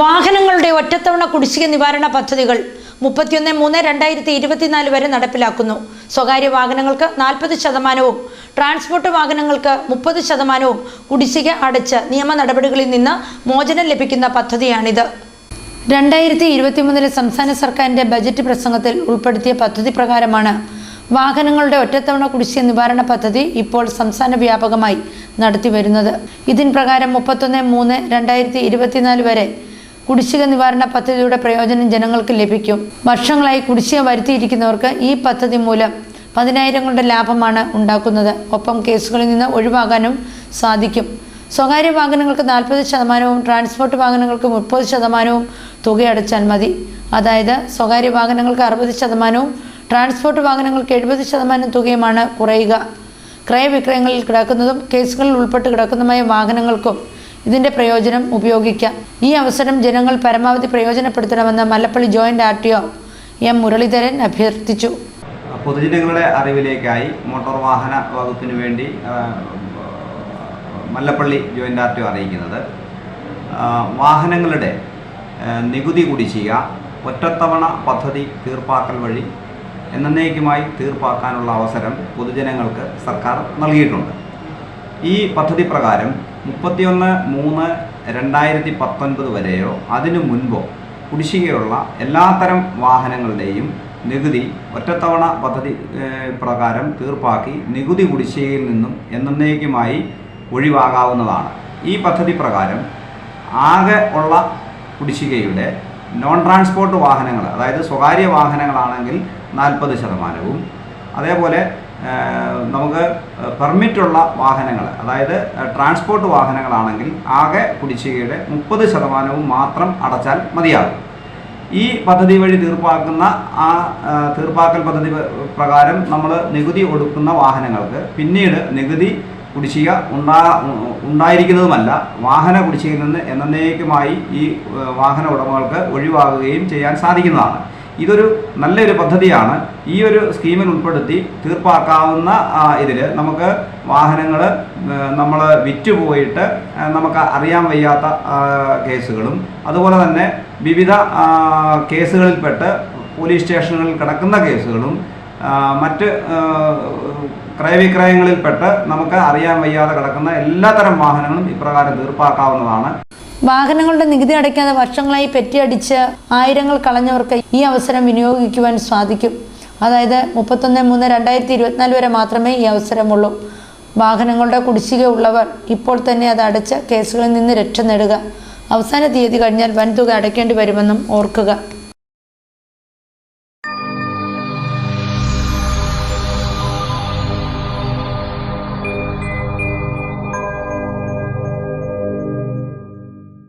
വാഹനങ്ങളുടെ ഒറ്റത്തവണ കുടിശ്ശിക നിവാരണ പദ്ധതികൾ മുപ്പത്തിയൊന്ന് മൂന്ന് രണ്ടായിരത്തി ഇരുപത്തിനാല് വരെ നടപ്പിലാക്കുന്നു. സ്വകാര്യ വാഹനങ്ങൾക്ക് നാൽപ്പത് ശതമാനവും ട്രാൻസ്പോർട്ട് വാഹനങ്ങൾക്ക് മുപ്പത് ശതമാനവും കുടിശ്ശിക അടച്ച് നിയമ നടപടികളിൽ നിന്ന് മോചനം ലഭിക്കുന്ന പദ്ധതിയാണിത്. രണ്ടായിരത്തി ഇരുപത്തിമൂന്നിലെ സംസ്ഥാന സർക്കാരിന്റെ ബജറ്റ് പ്രസംഗത്തിൽ ഉൾപ്പെടുത്തിയ പദ്ധതി പ്രകാരമാണ് വാഹനങ്ങളുടെ ഒറ്റത്തവണ കുടിശ്ശിക നിവാരണ പദ്ധതി ഇപ്പോൾ സംസ്ഥാന വ്യാപകമായി നടത്തി വരുന്നത്. ഇതിൻ പ്രകാരം മുപ്പത്തൊന്ന് മൂന്ന് രണ്ടായിരത്തി ഇരുപത്തിനാല് വരെ കുടിശ്ശിക നിവാരണ പദ്ധതിയുടെ പ്രയോജനം ജനങ്ങൾക്ക് ലഭിക്കും. വർഷങ്ങളായി കുടിശ്ശിക വരുത്തിയിരിക്കുന്നവർക്ക് ഈ പദ്ധതി മൂലം പതിനായിരങ്ങളുടെ ലാഭമാണ് ഉണ്ടാക്കുന്നത്. ഒപ്പം കേസുകളിൽ നിന്ന് ഒഴിവാകാനും സാധിക്കും. സ്വകാര്യ വാഹനങ്ങൾക്ക് നാൽപ്പത് ശതമാനവും ട്രാൻസ്പോർട്ട് വാഹനങ്ങൾക്ക് മുപ്പത് ശതമാനവും തുകയടച്ചാൽ മതി. അതായത് സ്വകാര്യ വാഹനങ്ങൾക്ക് അറുപത് ശതമാനവും ട്രാൻസ്പോർട്ട് വാഹനങ്ങൾക്ക് എഴുപത് ശതമാനം തുകയുമാണ് കുറയുക. ക്രയവിക്രയങ്ങളിൽ കിടക്കുന്നതും കേസുകളിൽ ഉൾപ്പെട്ട് കിടക്കുന്നതുമായ വാഹനങ്ങൾക്കും ഇതിന്റെ പ്രയോജനം ഉപയോഗിക്കാം. ഈ അവസരം ജനങ്ങൾ പരമാവധി പ്രയോജനപ്പെടുത്തണമെന്ന് Mallappally joint R T O M Muraleedharan അഭ്യർത്ഥിച്ചു. പൊതുജനങ്ങളുടെ അറിവിലേക്കായി മോട്ടോർ വാഹന വകുപ്പിന് വേണ്ടി മല്ലപ്പള്ളി ജോയിന്റ് ആർ ടി അറിയിക്കുന്നത് വാഹനങ്ങളുടെ നികുതി കുടിശ്ശിക ഒറ്റത്തവണ പദ്ധതി തീർപ്പാക്കൽ വഴി എന്നേക്കുമായി തീർപ്പാക്കാനുള്ള അവസരം പൊതുജനങ്ങൾക്ക് സർക്കാർ നൽകിയിട്ടുണ്ട്. ഈ പദ്ധതി പ്രകാരം മുപ്പത്തിയൊന്ന് മൂന്ന് രണ്ടായിരത്തി പത്തൊൻപത് വരെയോ അതിനു മുൻപോ കുടിശ്ശികയുള്ള എല്ലാത്തരം വാഹനങ്ങളുടെയും നികുതി ഒറ്റത്തവണ പദ്ധതി പ്രകാരം തീർപ്പാക്കി നികുതി കുടിശ്ശികയിൽ നിന്നും എന്നേക്കുമായി ഒഴിവാകാവുന്നതാണ്. ഈ പദ്ധതി പ്രകാരം ആകെ ഉള്ള കുടിശ്ശികയുടെ നോൺ ട്രാൻസ്പോർട്ട് വാഹനങ്ങൾ അതായത് സ്വകാര്യ വാഹനങ്ങളാണെങ്കിൽ നാൽപ്പത് ശതമാനവും അതേപോലെ നമുക്ക് പെർമിറ്റുള്ള വാഹനങ്ങൾ അതായത് ട്രാൻസ്പോർട്ട് വാഹനങ്ങളാണെങ്കിൽ ആകെ കുടിശ്ശികയുടെ മുപ്പത് ശതമാനവും മാത്രം അടച്ചാൽ മതിയാകും. ഈ പദ്ധതി വഴി തീർപ്പാക്കുന്ന ആ തീർപ്പാക്കൽ പദ്ധതി പ്രകാരം നമ്മൾ നികുതി കൊടുക്കുന്ന വാഹനങ്ങൾക്ക് പിന്നീട് നികുതി കുടിശ്ശിക ഉണ്ടാ ഉണ്ടായിരിക്കുന്നതുമല്ല വാഹന കുടിശ്ശികയിൽ നിന്ന് എന്നേക്കുമായി ഈ വാഹന ഉടമകൾക്ക് ഒഴിവാകുകയും ചെയ്യാൻ സാധിക്കുന്നതാണ്. ഇതൊരു നല്ലൊരു പദ്ധതിയാണ്. ഈ ഒരു സ്കീമിൽ ഉൾപ്പെടുത്തി തീർപ്പാക്കാവുന്ന ഇതിൽ നമുക്ക് വാഹനങ്ങൾ നമ്മൾ വിറ്റുപോയിട്ട് നമുക്ക് അറിയാൻ വയ്യാത്ത കേസുകളും അതുപോലെ തന്നെ വിവിധ കേസുകളിൽപ്പെട്ട് പോലീസ് സ്റ്റേഷനുകളിൽ കിടക്കുന്ന കേസുകളും മറ്റ് ക്രയവിക്രയങ്ങളിൽപ്പെട്ട് നമുക്ക് അറിയാൻ വയ്യാതെ കിടക്കുന്ന എല്ലാത്തരം വാഹനങ്ങളും ഇപ്രകാരം തീർപ്പാക്കാവുന്നതാണ്. വാഹനങ്ങളുടെ നികുതി അടയ്ക്കാതെ വർഷങ്ങളായി പെറ്റിയടിച്ച് ആയിരങ്ങൾ കളഞ്ഞവർക്ക് ഈ അവസരം വിനിയോഗിക്കുവാൻ സാധിക്കും. അതായത് മുപ്പത്തൊന്ന് മൂന്ന് രണ്ടായിരത്തി ഇരുപത്തിനാല് വരെ മാത്രമേ ഈ അവസരമുള്ളൂ. വാഹനങ്ങളുടെ കുടിശ്ശിക ഉള്ളവർ ഇപ്പോൾ തന്നെ അത് അടച്ച് കേസുകളിൽ നിന്ന് രക്ഷ നേടുക. അവസാന തീയതി കഴിഞ്ഞാൽ വൻതുക അടയ്ക്കേണ്ടി വരുമെന്നും ഓർക്കുക.